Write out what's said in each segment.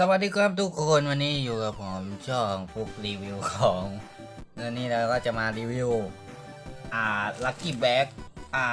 สวัสดีครับทุกคนวันนี้อยู่กับผมช่องฟุกรีวิวของแล้วนี่เราก็จะมารีวิว อ่า Lucky Bag อ่า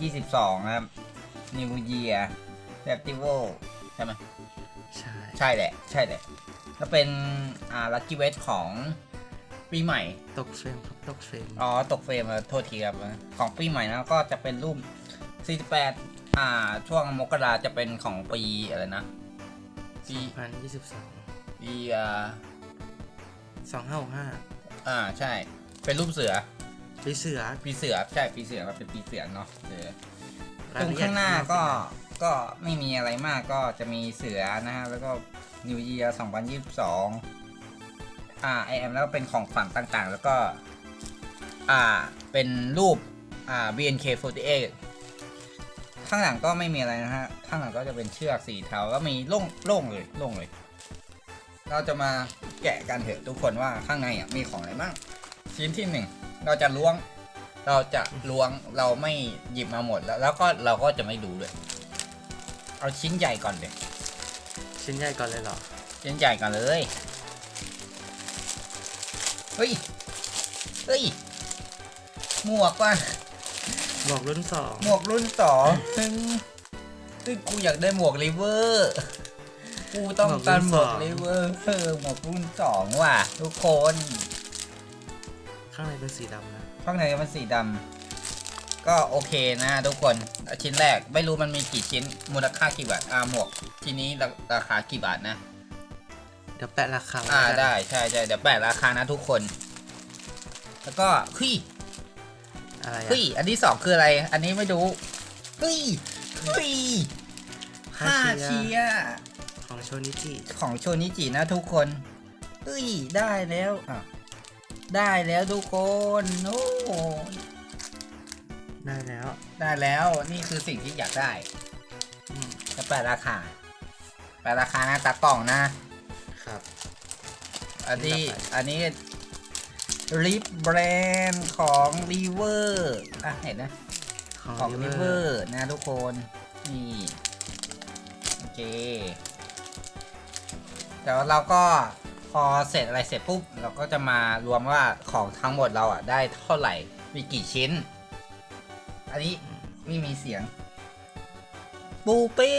2022นะครับ New Year Festival ใช่ไหมใช่ใช่แหละ ใช่แหละก็เป็น อ่า Lucky Bag ของปีใหม่ ตกเฟรมครับตกเฟรมอ๋อ ตกเฟรมอะโทษทีครับ ของปีใหม่นะก็จะเป็นรูป 48 อ่า ช่วงมกราจะเป็นของปีอะไรนะ ปีพันยี่สิบสองปีอ่าสองห้าหกห้าอ่าใช่ เป็นรูปเสือ ปีเสือ ปีเสือใช่ปีเสือก็เป็นปีเสือเนาะเออรยตรงละเอียดข้างหน้าก็มก็ไม่มีอะไรมากก็จะมีเสือนะฮะ แล้วก็ New Year 2022 อ่าไอแอมแล้วก็เป็นของขวัญต่างๆ แล้วก็ อ่าเป็นรูปอ่า BNK48 ข้างหลังก็ไม่มีอะไรนะฮะ ข้างหลังก็จะเป็นเชือกสีเทาก็มีโล่งโล่งเลยโล่งเลย เราจะมาแกะกันเถอะทุกคนว่าข้างในอะมีของอะไรบ้าง ชิ้นที่หนึ่งเราจะล้วง เราจะล้วงเราไม่หยิบมาหมดแล้ว แล้วก็เราก็จะไม่ดูด้วย เอาชิ้นใหญ่ก่อนเลยชิ้นใหญ่ก่อนเลยเหรอ ชิ้นใหญ่ก่อนเลย เฮ้ย เฮ้ย หมวกว่ะ บอกรุ่นสองหมวกรุ่นสองซึ่งซึ่งกูอยากได้หมวกริเวอร์ กูต้องการหมวกริเวอร์เออหมวกรุ่นสองว่ะ ทุกคน ข้างในเป็นสีดำนะ ข้างในมันสีดำก็โอเคนะทุกคน ชิ้นแรกไม่รู้มันมีกี่ชิ้น มูลค่ากี่บาท อ่าหมวกชิ้นนี้ราราคากี่บาทนะ เดี๋ยวแปะราคาว้อ่าแล้วกันได้ใช่ใช่เดี๋ยวแปะราคานะทุกคน แล้วก็เฮ้ย อะไรอะเฮ้ยอันที่สองคืออะไร อันนี้ไม่รู้เฮ้ยเฮ้ยห้าเชียร์ของโชนิจิของโชนิจินะทุกคนเฮ้ยได้แล้วอะได้แล้วทุกคนโอ้ได้แล้ว ได้แล้วนี่คือสิ่งที่อยากได้อืมจะแปะราคา แปะราคานะตากล่องนะครับ อันนี้ต่อไปอันนี้ ลิปแบรนด์ของรีเวอร์อะเห็นนะ ของของริริเวเวออร์ร์นะทุกคน นี่ โอเคเดี๋ยวเราก็พอเสร็จอะไรเสร็จปุ๊บ เราก็จะมารวมว่าของทั้งหมดเราอะ ได้เท่าไหร่ มีกี่ชิ้น อันนี้ไม่มีเสียง ปูเป้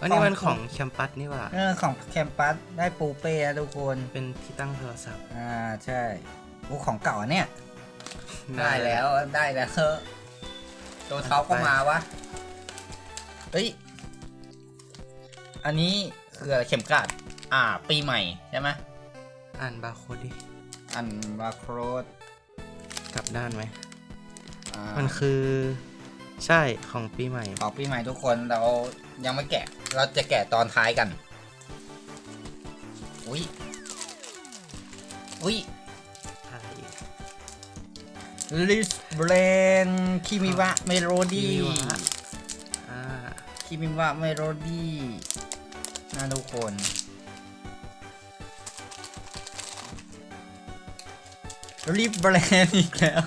อันนี้มันขขอองงแคมปัสนี่หว่าเออของแคมปัสได้ปูเป้นะทุกคน เป็นที่ตั้งโทรศัพท์ อ่าใช่โอ้ของเก่าอันเนี่ย ได้แล้วได้แล้วตัวเท้าก็มาวะ เฮ้ย อันนี้คืออะไรเข็มกลัดอ่า ปีใหม่ใช่ไหมอ่านบาร์โค้ดดิอันบาโครดกลับด้านไหมอ่ามันคือ ใช่ของปีใหม่ ของปีใหม่ทุกคนเรายังไม่แกะ เราจะแกะตอนท้ายกัน อุ้ย อุ้ยอะไรอีกลิสเบรนคิมิวะเมโลดี้ Kimiwa อ่าคิมิวะเมโลดี้นะทุกคนรีบแบรนด์อีกแล้ว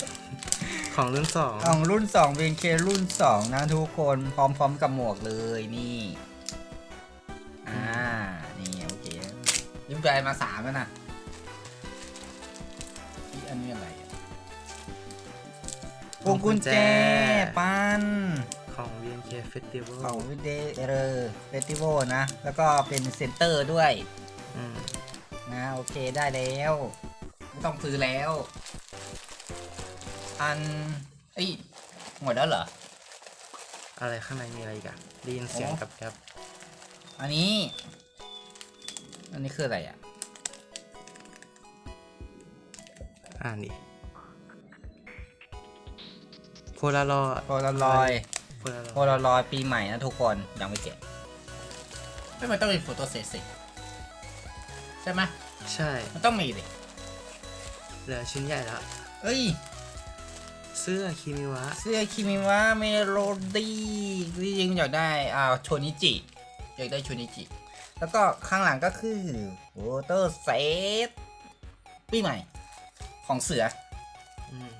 ของรุ่นสองของรุ่น2 BNK รุ่น2นะทุกคนพร้อมๆกับหมวกเลยนี่ ยิ้มใจมาสามแล้วนะอีอันนี้อะไรอะพวงกุญแจปันของ BNK Festival ของวิดเดอร์เฟสติวัลนะ แล้วก็เป็นเซ็นเตอร์ด้วย อืมนะ โอเคได้แล้ว ไม่ต้องซื้อแล้ว อันเอ้ยหมดแล้วเหรอ อะไรข้างในมีอะไรอีกอะได้ยินเสียงอ๋อกับแกบอันนี้ อันนี้คืออะไรอะ อ่านดิโพลารอโพลารอยโพลารโพอยลารอยปีใหม่นะทุกคนยังไม่เก็บไม่มันต้องมีโฟโต้เซสสิใช่ไหมใช่มันต้องมีดิเหลือชิ้นใหญ่แล้ว เอ้ย เสื้อคิมิวะ เสื้อคิมิวะเมโลดี้จริงๆอยากได้อ่าโชนิจิอยากได้โชนิจิ แล้วก็ข้างหลังก็คือโฟโต้เซตปีใหม่ ของเสืออืม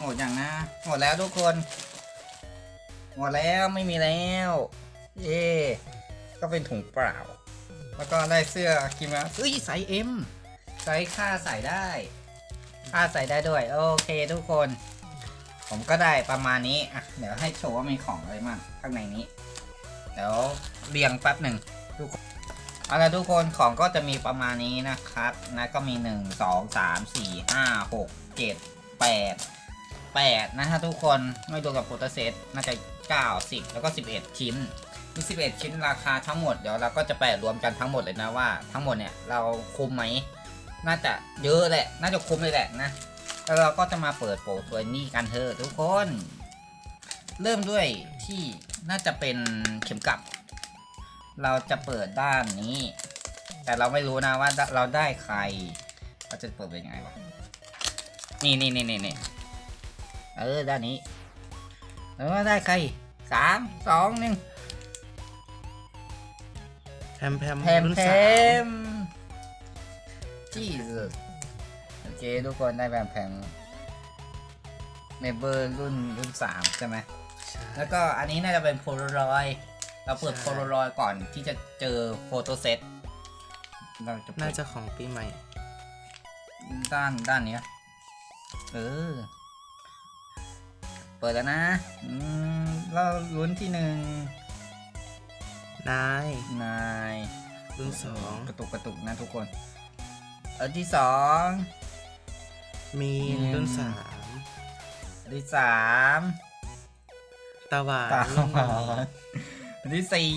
หมดอย่างนะหมดแล้วทุกคน หมดแล้วไม่มีแล้วเย่ก็ก็เป็นถุงเปล่า แล้วก็ได้เสื้อกิมะเอ้ยไซส์เอ็มไซส์ค่าใส่ได้ค่าใส่ได้ด้วย โอเคทุกคน ผมก็ได้ประมาณนี้อะเดี๋ยวให้โชว์ว่ามีของอะไรบ้างข้างในนี้ เดี๋ยวเรียงแป๊บหนึ่ง ทุกเอาละทุกคนของก็จะมีประมาณนี้นะครับนะก็มี 1 2 3 4 5 6 7 8 8 นะฮะทุกคนไม่รวมกับโปรตเซตน่าจะ 9 10 แล้วก็ 11 ชิ้นมี11 ชิ้นราคาทั้งหมดเดี๋ยวเราก็จะแปะรวมกันทั้งหมดเลยนะว่าทั้งหมดเนี่ยเราคุ้มไหมน่าจะเยอะแหละ น่าจะคุ้มเลยแหละนะแล้วเราก็จะมาเปิดโปรตัวนี้กันเถอะทุกคน เริ่มด้วยที่น่าจะเป็นเข็มกลัด เราจะเปิดด้านนี้ แต่เราไม่รู้นะว่าเราได้ใครเราจะเปิดเป็นยังไงวะนี่นี่นี่นี่นี่เออด้านนี้แล้วว่าได้ใครสามสองหนึ่งแพมแพมแพมรุ่นแพสามมจีสโอเคทุกคนได้แพมแพมเมเบอร์รุ่นรุ่นสามใช่ไหมใช่แล้วก็อันนี้น่าจะเป็นโพลารอย เราเปิดใช่โพลารอยก่อนที่จะเจอโฟโต้เซตเราจะเปิน่าดจะของปีใหม่ ด้านด้านเนี้ยเออ เปิดแล้วนะอืมเราลุ้นที่หนึ่งนายนายรุ่นสองกระตุกกระตุกนะทุกคน เออที่สองมีนอืมรุ่นสามอันที่สามตาหวานตารุ่นหใหม่วาน อันที่สี่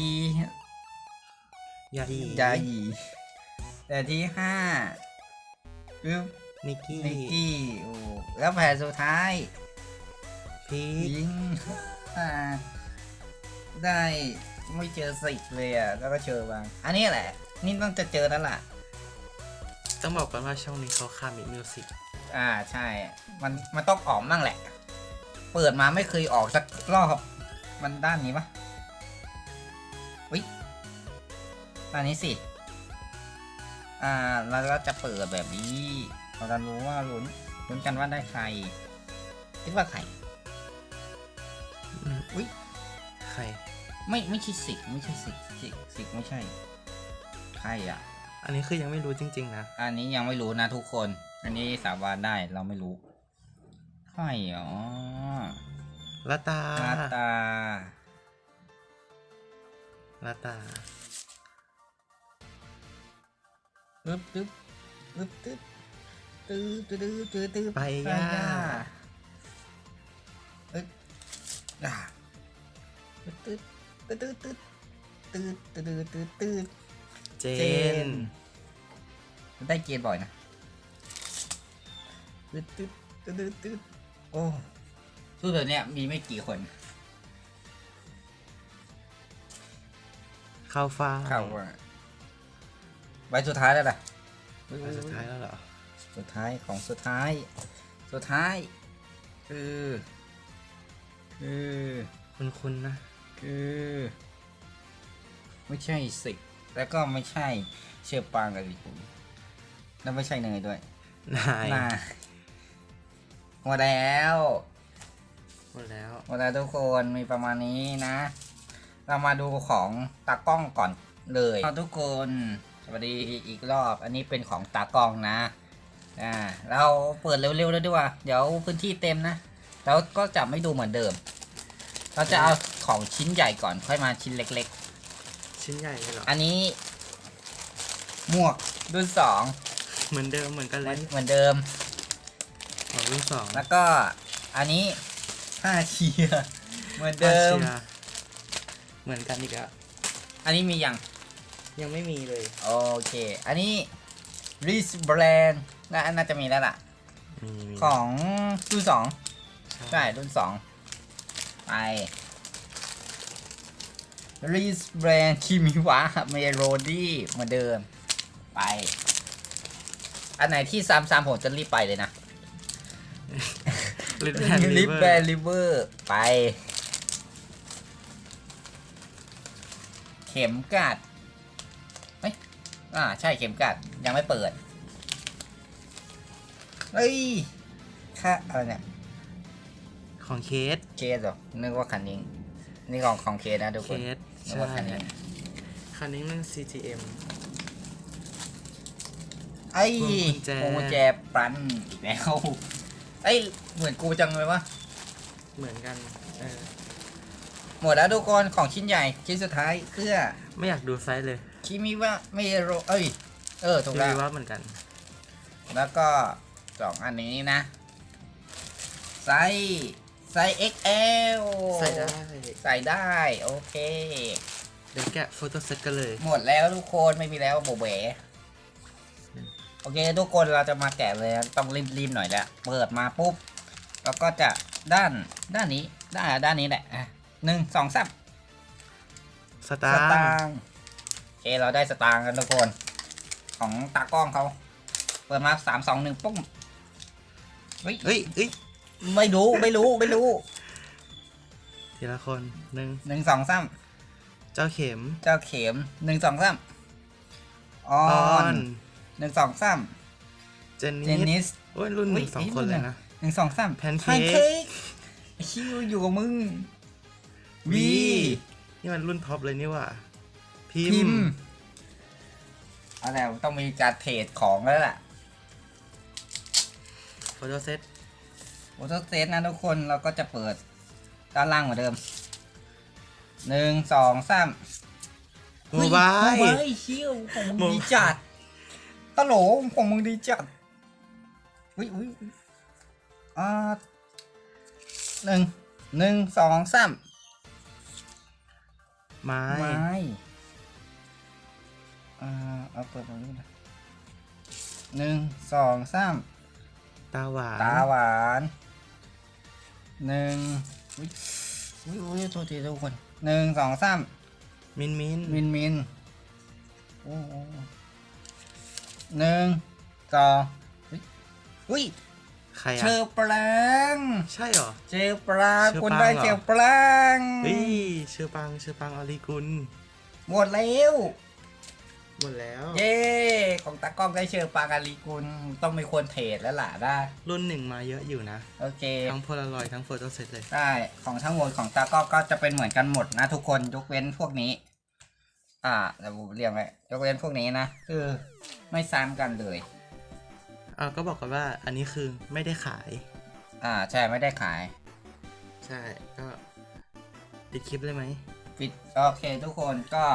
ยาดียาหยีแต่ที่ห้าคือนิกกี้นิกกี้โอ้แล้วแผ่นสุดท้ายพีคยิงอ่าได้ไม่เจอสิกเลยอะแล้วก็เจอบาง อันนี้แหละ นี่ต้องจะเจอแล้วล่ะ ต้องบอกกันว่าช่องนี้เขาข้ามมิดมิวสิกอ่าใช่ มันมันต้องออกมั่งแหละ เปิดมาไม่เคยออกสักรอบมันด้านนี้ปะ ด้านนี้สิ อ่า เราก็จะเปิดแบบนี้ เราจะรู้ว่าลุ้นลุ้นกันว่าได้ใคร คิดว่าใคร อุ๊ยใคร ไม่ไม่ใช่สิกไม่ใช่สิกสิกสิกไม่ใช่ ใครอะ อันนี้คือยังไม่รู้จริง ๆ นะ อันนี้ยังไม่รู้นะทุกคน อันนี้สาบานได้เราไม่รู้ ใครอ๋อละตาหน้าตาละตา ตึ๊บตึ๊บตึ๊บตึ๊บตึ๊บตึ๊บตึ๊บตึ๊บตึ๊บไปย่าเอ้ยอ่าตึ๊บตึ๊บตึ๊บตึ๊บตึ๊บตึ๊บตึ๊บตึ๊บตึ๊บเจเจนนได้เกณฑ์บ่อยนะตึ๊ดตึ๊ดตึ๊ดตึ๊ดตึ๊ดโอ้สู้แบบเนี้ยมีไม่กี่คน เข้าฟ้าเข้าว่า ใบสุดท้ายแล้วล่ะอันสุดท้ายแล้วเหรอ สุดท้ายของสุดท้าย สุดท้าย คือคือคุณคุณนะ คือ ไม่ใช่สิกแล้วก็ไม่ใช่เชือปางกับอีกคนแล้วไม่ใช่เนยด้วย นายน่าหมดแล้วหมดแล้วหมดแล้วทุกคนมีประมาณนี้นะ เรามาดูของตากล้องก่อนเลยทุกคนส วัสดีอีกรอบ อันนี้เป็นของตากล้องนะ อ่า เราเปิดเร็วๆแล้วดีกว่า เดี๋ยวพื้นที่เต็มนะแล้วก็จะไม่ดูเหมือนเดิม เราจะเอาของชิ้นใหญ่ก่อนค่อยมาชิ้นเล็ก ชิ้นใหญ่เลยเหรอ ๆ อันนี้ หมวกรุ่นสองเหมือนเดิมเหมือนกันเลยเหมือนเดิม ของรุ่นสองแล้วก็อันนี้ผ้าเชียร์เหมือนเดิม อาชียเหมือนกันอีกอะอันนี้มียัง ยังไม่มีเลย โอเค อันนี้ r i s b r a n d น่าน่าจะมีแล้วล่ะ มีมีของรุ่นสองใช่ใช่รุ่นสองไป r i s b r a n d คิมิวะเมโ o ดี้เหมือนเดิม ไป อันไหนที่ซ้ำๆผมจะรีบไปเลยนะ ลิปแอนด์ลิลิฟเวแบอนร์ลิเวอร์ไป เข็มกัดเฮ้ย อ่าใช่เข็มกัดยังไม่เปิด เฮ้ยค่าอะไรเนี่ย ของเคสเคสเหรอนึกว่าคันนี้นี่ของของเคสนะทุกเคคนสนึกใช่ว่าคันนี้คันนี้มัน CGM ไอ้พวงกุญแจ พวงกุญแจปรันอีกแล้วไอ้ยเหมือนกูจังเลยวะเหมือนกันเออหมดแล้วทุกคนของชิ้นใหญ่ชิ้นสุดท้ายเพื่อ ไม่อยากดูไซส์เลย คิมิวะเมโรเอ้ย เออถูกดูแล้วว่าเหมือนกัน แล้วก็สองอันนี้นะ ไซส์ไซส์ XL ใส่ได้ใส่ได้ โอเค เดี๋ยวแกะโฟโต้เซตกันเลย หมดแล้วทุกคนไม่มีแล้วโบเบ๋อืมโอเค ทุกคนเราจะมาแกะเลยต้องรีบๆหน่อยแล้วเปิดมาปุ๊บ แล้วก็จะด้านด้านนี้ด้านด้านนี้แหละอะหนึ่งสองสามสตาสร์ตางค์โอ เคเราได้สตางค์กันทุกคน ของตากล้องเขาเปิดมาสามสองหนึ่งปุ้งเฮ้ยเฮ้ยเฮ้ยไม่รู้ไม่รู้ไม่รู้ ทีละคนหนึ่งหนึ่งสองสามเจ้าเข็มเจ้าเข็มหนึ่งสองสามออออนนหนึ่งสองสามเจนเจนนินิส ส โอ้ยรุ่นหนึ่งเฮ้ยสองเฮ้ยคนรุ่น เลยไหนนะ หนึ่งสองสามแพนเค้กคิวอยู่กับมึงวีวีนี่มันรุ่นท็อปเลยนี่หว่า พิพิมมพ์พ์ เอาแล้วต้องมีการเทรดของแล้วล่ะโฟโต้เซตโอโตเซตนะทุกคนเราก็จะเปิดด้านล่างเหมือนเดิมหนึ่งสองสามโมบายโมบายเชี่ยวของมึงโมบายดีจัดฮัลโหลของมึงดีจัดอุ้ยอุ้ยอุ๊ยอ่าหนึ่งหนึ่งสองสามไม้ไม้ อ่าเอาเปิดตรงนี้นะหนึ่งสองสามตาหวานตาหวานหนึ่งอุ้ยอุ้ยอุ้ยโทษทีทุกคนหนึ่งสองสามมินมินมินมินโอ้โหหนึ่งสองอุ้ยอุ้ยใครเชอะอปรางใช่เหรอ เชอปรางเชอคุณปรางได้เหรอ เชอปรางเฮ้ยชื่อปังชื่อปังอลิกุล หมดแล้ว หมดแล้ว เย้ ของตากล้องได้เชอปรางอาลีกุลต้องมีคนเทรดแล้วล่ะได้รุ่นหนึ่งมาเยอะอยู่นะ โอเค ทั้งโพลารอยทั้งโฟโต้เซตเลย ได้ ของทั้งหมดของตากล้องก็จะเป็นเหมือนกันหมดนะทุกคนยกเว้นพวกนี้ อ่าเดี๋ยวผมเรียงไว้ยกเว้นพวกนี้นะคือไม่ซ้ำกันเลยอ่าก็บอกกันว่าอันนี้คือไม่ได้ขาย อ่าใช่ไม่ได้ขาย ใช่ก็ปิดคลิปเลยไหมปิดโอเคทุกคนก็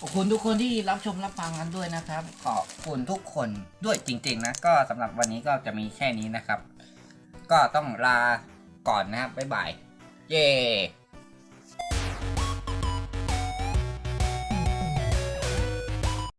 ขอบคุณทุกคนที่รับชมรับฟังกันด้วยนะครับ ขอบคุณทุกคนด้วยจริง ๆ นะ ก็สำหรับวันนี้ก็จะมีแค่นี้นะครับ ก็ต้องลาก่อนนะครับบ๊ายบาย เย้